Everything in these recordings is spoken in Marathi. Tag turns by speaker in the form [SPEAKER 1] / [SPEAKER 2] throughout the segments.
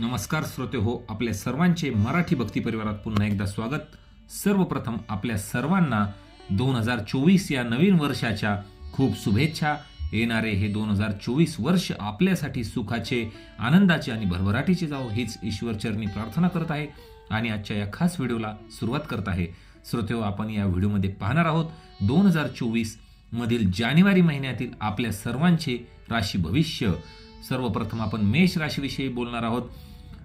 [SPEAKER 1] नमस्कार श्रोते हो आपल्या सर्वांचे मराठी भक्ती परिवारात पुन्हा एकदा स्वागत. सर्वप्रथम आपल्या सर्वांना दोन हजार चोवीस या नवीन वर्षाच्या खूप शुभेच्छा. येणारे हे दोन हजार चोवीस वर्ष आपल्यासाठी सुखाचे आनंदाचे आणि भरभराटीचे जावो हीच ईश्वरचरणी प्रार्थना करत आहे आणि आजच्या या खास व्हिडिओला सुरुवात करत आहे. श्रोते हो आपण या व्हिडिओमध्ये पाहणार आहोत दोन हजार चोवीस मधील जानेवारी महिन्यातील आपल्या सर्वांचे राशी भविष्य. सर्वप्रथम आपण मेष राशीविषयी बोलणार आहोत.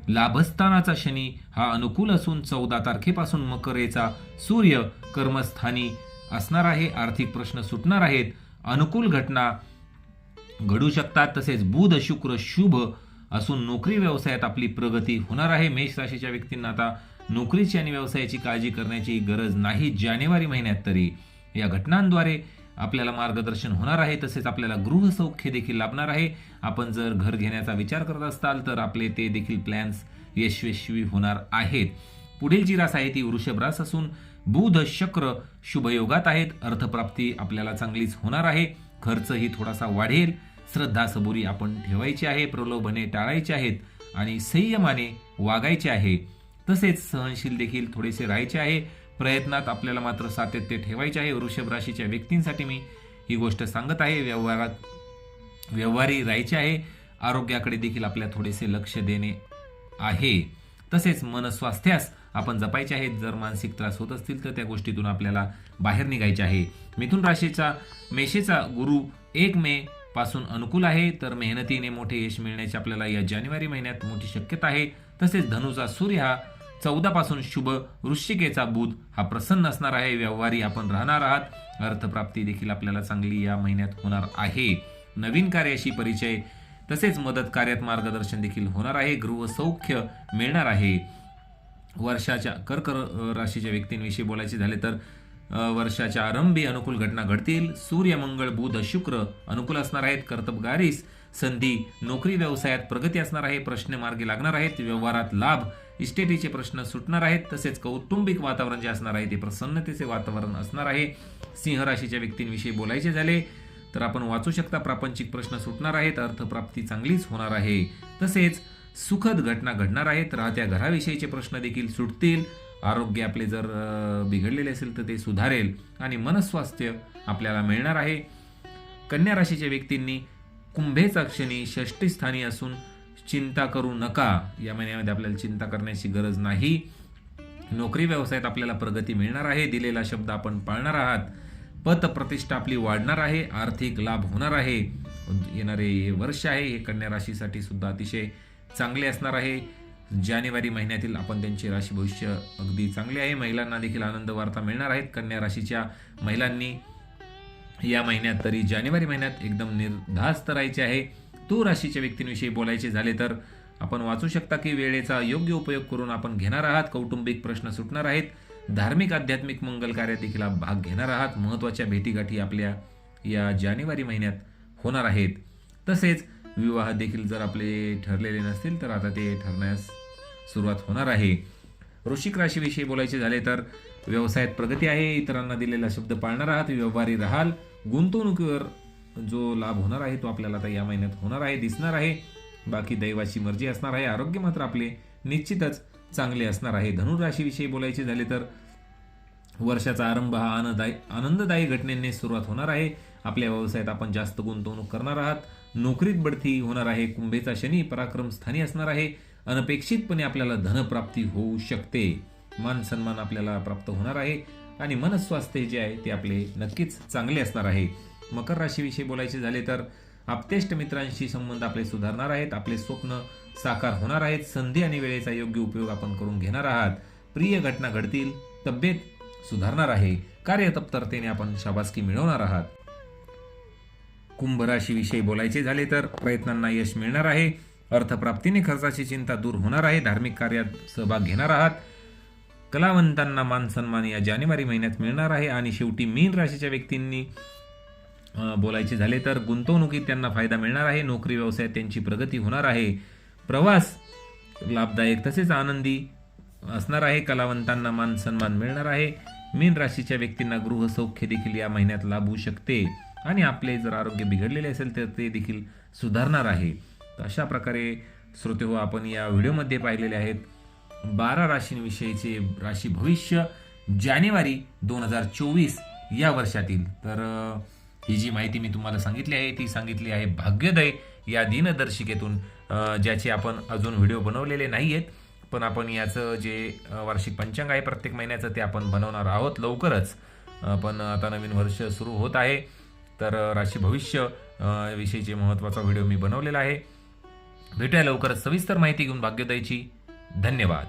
[SPEAKER 1] लाभस्थानाचा शनी हा अनुकूल असून चौदा तारखेपासून मकरेचा सूर्य कर्मस्थानी असणार आहे. आर्थिक प्रश्न सुटणार आहेत. अनुकूल घटना घडू शकतात. तसेच बुध शुक्र शुभ असून नोकरी व्यवसायात आपली प्रगती होणार आहे. मेष राशीच्या व्यक्तींना आता नोकरीची आणि व्यवसायाची काळजी करण्याची गरज नाही. जानेवारी महिन्यात तरी या घटनांद्वारे आपल्याला मार्गदर्शन होणार आहे तसेच आपल्याला गृहसौख्य देखील लाभणार आहे. आपण जर घर घेण्याचा विचार करत असाल तर आपले ते देखील प्लॅन्स यशस्वी होणार आहेत. पुढील जी रास आहे ती वृषभ रास असून बुध शक्र शुभयोगात आहेत. अर्थप्राप्ती आपल्याला चांगलीच होणार आहे. खर्चही थोडासा वाढेल. श्रद्धा सबुरी आपण ठेवायची आहे प्रलोभने टाळायचे आहेत आणि संयमाने वागायचे आहे. तसेच सहनशील देखील थोडेसे राहायचे आहे. प्रयत्नात आपल्याला मात्र सातत्य ठेवायचे आहे. वृषभ राशीच्या व्यक्तींसाठी मी ही गोष्ट सांगत आहे. व्यवहारात व्यवहारी राहायचे आहे. आरोग्याकडे देखील आपल्या थोडेसे लक्ष देणे आहे. तसेच मनस्वास्थ्यास आपण जपायचे आहेत जर मानसिक त्रास होत असतील तर त्या गोष्टीतून आपल्याला बाहेर निघायचे आहे. मिथुन राशीचा मेषेचा गुरु एक मे पासून अनुकूल आहे. तर मेहनतीने मोठे यश मिळण्याची आपल्याला या जानेवारी महिन्यात मोठी शक्यता आहे. तसेच धनुचा सूर्य हा चौदा पासून शुभ वृश्चिकेचा बुध हा प्रसन्न असणार आहे. व्यवहारी आपण राहणार आहात. अर्थप्राप्ती देखील आपल्याला चांगली या महिन्यात होणार आहे. नवीन कार्याशी परिचय तसेच मदत कार्यात मार्गदर्शन देखील होणार आहे. गृहसौख्य मिळणार आहे. वर्षाच्या कर्क राशीच्या व्यक्तींविषयी बोलायचे झाले तर वर्षाच्या आरंभी अनुकूल घटना घडतील. सूर्य मंगळ बुध शुक्र अनुकूल असणार आहेत. कर्तबगारीस संधी नोकरी व्यवसायात प्रगती असणार आहे प्रश्न मार्गी लागणार आहेत व्यवहारात लाभ इस्टेटीचे प्रश्न सुटणार आहेत तसेच कौटुंबिक वातावरण जे असणार आहे ते प्रसन्नतेचे वातावरण असणार आहे. सिंह राशीच्या व्यक्तींविषयी बोलायचे झाले तर आपण वाचू शकता प्रापंचिक प्रश्न सुटणार आहेत अर्थप्राप्ती चांगलीच होणार आहे. तसेच सुखद घटना घडणार आहेत राहत्या घराविषयीचे प्रश्न देखील सुटतील. आरोग्य आपले जर बिघडलेले असेल तर ते सुधारेल आणि मनस्वास्थ्य आपल्याला मिळणार आहे. कन्या राशीच्या व्यक्तींनी कुंभेचा क्षणी षष्टीस्थानी असून चिंता करू नका. या महिन्यामध्ये आपल्याला चिंता करण्याची गरज नाही. नोकरी व्यवसायात आपल्याला प्रगती मिळणार आहे. दिलेला शब्द आपण पाळणार आहात. पत प्रतिष्ठा आपली वाढणार आहे. आर्थिक लाभ होणार आहे. येणारे हे वर्ष आहे. हे कन्या राशीसाठी सुद्धा अतिशय चांगले असणार आहे. जानेवारी महिन्यातील आपण त्यांचे राशी भविष्य अगदी चांगले आहे. महिलांना देखील आनंद वार्ता मिळणार आहेत. कन्या राशीच्या महिलांनी या महिन्यात तरी जानेवारी महिन्यात एकदम निर्धास्त राहायचे आहे. तो राशीच्या व्यक्तींविषयी बोलायचे झाले तर आपण वाचू शकता की वेळेचा योग्य उपयोग करून आपण घेणार आहात. कौटुंबिक प्रश्न सुटणार आहेत. धार्मिक आध्यात्मिक मंगल कार्यात देखील भाग घेणार आहात. महत्त्वाच्या भेटीगाठी आपल्या या जानेवारी महिन्यात होणार आहेत. तसेच विवाह देखील जर आपले ठरलेले नसतील तर आता ते ठरण्यास सुरुवात होणार आहे. वृश्चिक राशीविषयी बोलायचे झाले तर व्यवसायात प्रगती आहे इतरांना दिलेला शब्द पाळणार आहात व्यवहारी राहाल. गुंतवणुकीवर जो लाभ होणार आहे तो आपल्याला आता या महिन्यात होणार आहे दिसणार आहे. बाकी दैवाची मर्जी असणार आहे आरोग्य मात्र आपले निश्चितच चांगले असणार आहे. धनुराशीविषयी बोलायचे झाले तर वर्षाचा आरंभ हा आनंददायी आनंददायी घटनेने सुरुवात होणार आहे. आपल्या व्यवसायात आपण जास्त गुंतवणूक करणार आहात. नोकरीत बढती होणार आहे. कुंभेचा शनी पराक्रम स्थानी असणार आहे. अनपेक्षितपणे आपल्याला धनप्राप्ती होऊ शकते. मान सन्मान आपल्याला प्राप्त होणार आहे आणि मनस्वास्थ्य जे आहे ते आपले नक्कीच चांगले असणार आहे. मकर राशीविषयी बोलायचे झाले तर आपतेष्ट मित्रांशी संबंध आपले सुधारणार आहेत आपले स्वप्न साकार होणार आहेत संधी आणि वेळेचा योग्य उपयोग आपण करून घेणार आहात. प्रिय घटना घडतील तब्येत सुधारणार आहे कार्यतप्तरतेने आपण शाबासकी मिळवणार आहात. कुंभ राशीविषयी बोलायचे झाले तर प्रयत्नांना यश मिळणार आहे अर्थप्राप्तीने खर्चाची चिंता दूर होणार आहे धार्मिक कार्यात सहभाग घेणार आहात. कलावंतांना मान सन्मान या जानेवारी महिन्यात मिळणार आहे आणि शेवटी मीन राशीच्या व्यक्तींनी बोलायचे झाले तर गुंतवणुकीत त्यांना फायदा मिळणार आहे नोकरी व्यवसायात त्यांची प्रगती होणार आहे. प्रवास लाभदायक तसेच आनंदी असणार आहे कलावंतांना मान सन्मान मिळणार आहे. मीन राशीच्या व्यक्तींना गृहसौख्य देखील या महिन्यात लाभू शकते आणि आपले जर आरोग्य बिघडलेले असेल तर ते देखील सुधारणार आहे. तर अशा प्रकारे श्रोते हो आपण या व्हिडिओमध्ये पाहिलेले आहेत. बारा राशींविषयीचे राशी भविष्य जानेवारी दोन हजार चोवीस या वर्षातील. तर ही जी माहिती मी तुम्हाला सांगितली आहे ती सांगितली आहे भाग्योदय या दिनदर्शिकेतून. ज्याचे आपण अजून व्हिडिओ बनवलेले नाही आहेत पण आपण याचं जे वार्षिक पंचांग आहे प्रत्येक महिन्याचं ते आपण बनवणार आहोत लवकरच. पण आता नवीन वर्ष सुरू होत आहे. तर राशी भविष्य विषयीचे महत्त्वाचा व्हिडिओ मी बनवलेला आहे. भेटूया लवकरच सविस्तर माहिती घेऊन भाग्योदयची. धन्यवाद.